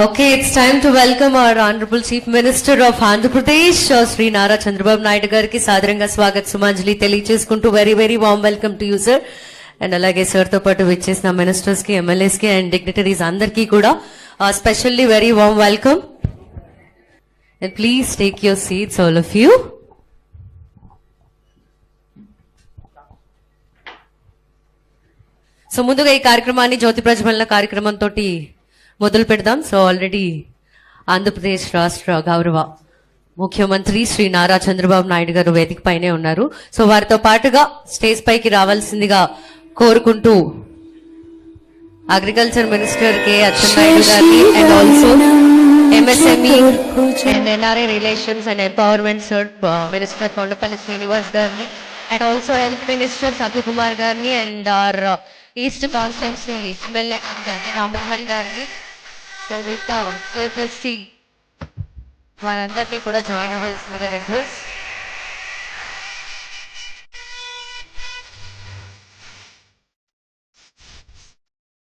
Okay, it's time to welcome our Honorable Chief Minister of Andhra Pradesh, uh, Sri Nara Chandrababu Naidu గారికి సాదరంగా స్వాగత్ సుమాంజలి తెలియజేసుకుంటూ very very warm welcome to you sir and అలాగే sir తో పాటు విచ్చేసిన ministers కి MLAs కి and dignitaries అందరికీ కూడా specially very warm welcome and please take your seats all of you so ముందుగా ఈ కార్యక్రమాన్ని జ్యోతి ప్రజ్వలన కార్యక్రమంతో మొదలు పెడదాం. సో ఆల్రెడీ ఆంధ్రప్రదేశ్ రాష్ట్ర గౌరవ ముఖ్యమంత్రి శ్రీ నారా చంద్రబాబు నాయుడు గారు వేదిక పైనే ఉన్నారు. సో వారితో పాటుగా స్టేజ్ పైకి రావాల్సిందిగా కోరుకుంటూ అగ్రికల్చర్ మినిస్టర్ కె అచ్చెన్నాయుడు గారిని and also MSME and NRA relations and empowerment sir minister Kondapalli Srinivas గారిని and also health minister Satya Kumar గారిని and R east constituency MLA గారిని రామ్మోహన్ గారిని వారందరినీ కూడా జాయిన్ చేస్తున్నారు